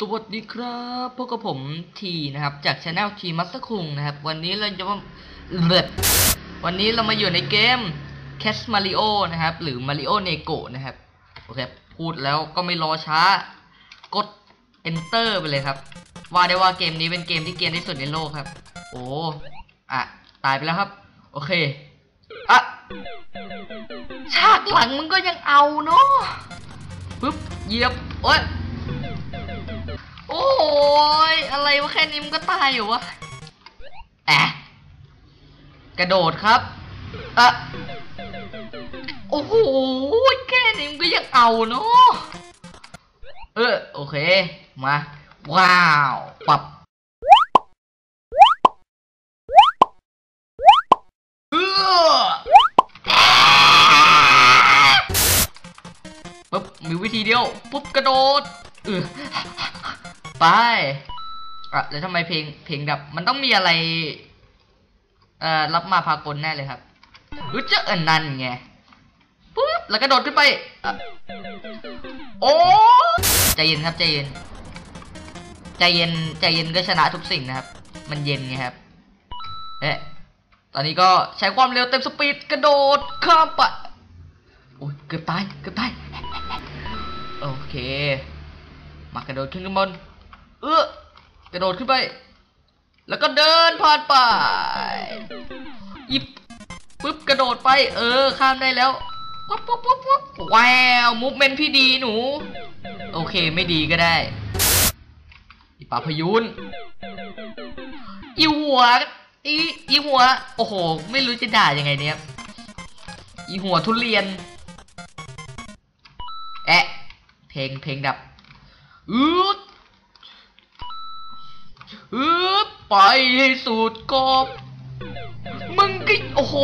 สวัสดีครับพบกับผมทีนะครับ จากช anel ทีมัสคุงนะครับ วันนี้เราจะมาเบิดวันนี้เรามาอยู่ในเกม Cash Mario นะครับ หรือ Mario Nego นะครับ โอเค พูดแล้วก็ไม่รอช้า กด Enter ไปเลยครับ ว่าได้ว่าเกมนี้เป็นเกมที่เกรียนที่สุดในโลกครับ โอ้อะตายไปแล้วครับ โอเคอะฉากหลังมึงก็ยังเอาเนาะปึ๊บเหยียบโอ๊ย โอ้ยอะไร วะแค่นี้มันก็ตายอยู่วะแอะกระโดดครับอะโอ้โหแค่นี้มันก็ยังเอาเนาะเออโอเค มา ว้าวปับเออปุ๊บมีวิธีเดียว ปุ๊บกระโดดเออไป แล้วทำไมเพลงเพลงดับ มันต้องมีอะไร เอ่อรับมาพากลแน่เลยครับรู้เจออันนั้นไงปุ๊บแล้วก็โดดขึ้นไปอโอ้ใจเย็นครับใจเย็นใจเย็นใจเย็นก็ชนะทุกสิ่งนะครับ มันเย็นไงครับเอ๊ะตอนนี้ก็ใช้ความเร็วเต็มสปีดกระโดดข้ามไปโอ้ยเกือบตายเกือบตายโอเค มากระโดดขึ้นข้างบนเออ กระโดดขึ้นไป แล้วก็เดินผ่านไปหยิบปุ๊บกระโดดไป เออ ข้ามได้แล้วปุ๊บปุ๊บปุ๊บปุ๊บว้าวมูฟเมนต์พี่ดีหนู โอเคไม่ดีก็ได้อีป่าพยูนอีหัวอีอีหัว โอ้โห ไม่รู้จะด่ายังไงเนี่ยอีหัวทุเรียน แอะ เพลงเพลงดับอืด อืดไปให้สุดกบมึงก็โอ้โห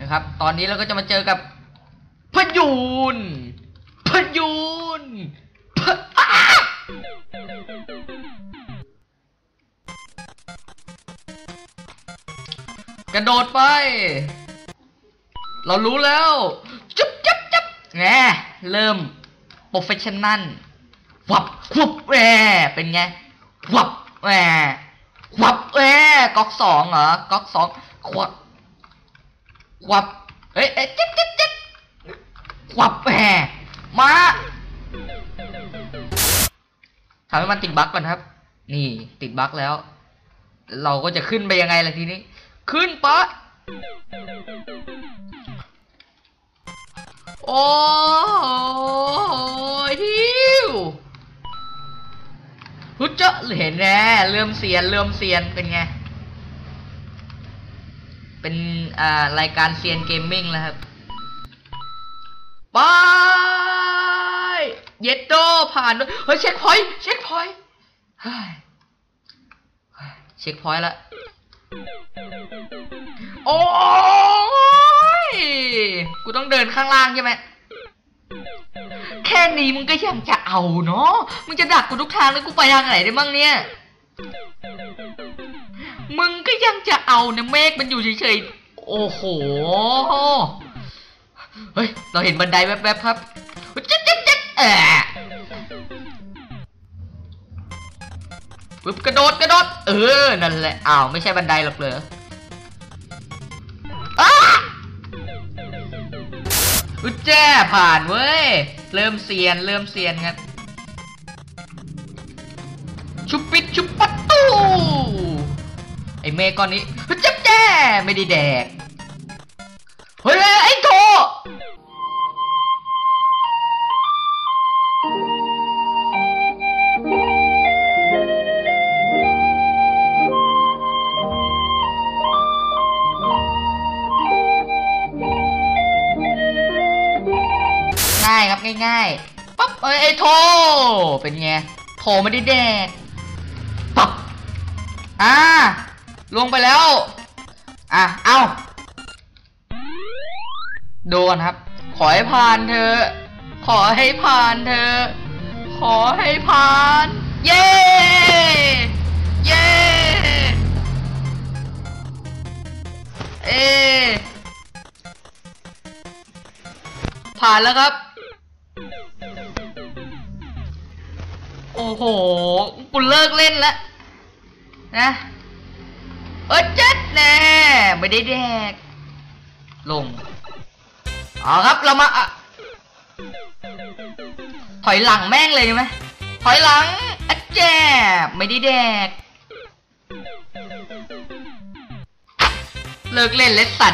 นะครับ ตอนนี้เราก็จะมาเจอกับพยูนพยูนพกระโดดไป เรารู้แล้ว จุ๊บจุ๊บจุ๊บแงเริ่มโปรเฟชชั่นนัลวับวับแหมเป็นไงวับ แหมวับแหมก๊อกสองเหรอก๊อกสองควับวับเอ้ยเอ้ยจิ๊ดจิ๊ดจิ๊ดวับแหมมาทำให้มันติดบั๊กก่อนครับ นี่ติดบั๊กแล้ว เราก็จะขึ้นไปยังไงล่ะทีนี้ ขึ้นปะโอ้ยทิว ฮึจะเห็นแน่เริ่มเสียนเริ่มเสียนเป็นไง เป็นอ่ารายการเซียนเกมมิ่งแล้วครับไปเย็ดโดผ่านเฮ้ยเช็คพอยต์เช็คพอยต์เฮ้ยเช็คพอยต์ละโอ้ยกูต้องเดินข้างล่างใช่ไหม ค่นี้มึงก็ยังจะเอาเนาะ มึงจะดักกูทุกทางแล้วกูไปทางไหนได้บ้างเนี่ย มึงก็ยังจะเอาเนี่ยเมฆมันอยู่เฉยๆ โอ้โห เฮ้ย เราเห็นบันไดแวบๆครับจิ๊ดจิ๊ดจิ๊ดแอะปึ๊บกระโดดกระโดด เออ นั่นแหละ อ้าว ไม่ใช่บันไดหรอกเหรออ้าอุยแจ้ผ่านเว้ย เริ่มเซียน เริ่มเซียนครับชุบปิดชุบปัตตูไอเมฆก้อนนี้อุยแจ้แจ้ไม่ได้แดก เฮ้ยไอ้ ครับง่ายๆปั๊บเอ้ยไอ้โทเป็นไงโทไม่ได้แดกปั๊บอ่าลงไปแล้วอะเอาดูกันครับ ขอให้ผ่านเธอ ขอให้ผ่านเธอ ขอให้ผ่าน เย้ เย้ เอผ่านแล้วครับ อ้โหกูเลิกเล่นแล้วนะเออเจ็ดแน่ไม่ได้แดก ลงเอาครับเรามาอถอยหลังแม่งเลยไหมถอยหลังอะแจบไม่ได้แดก เลิกเล่นเล็ดสัต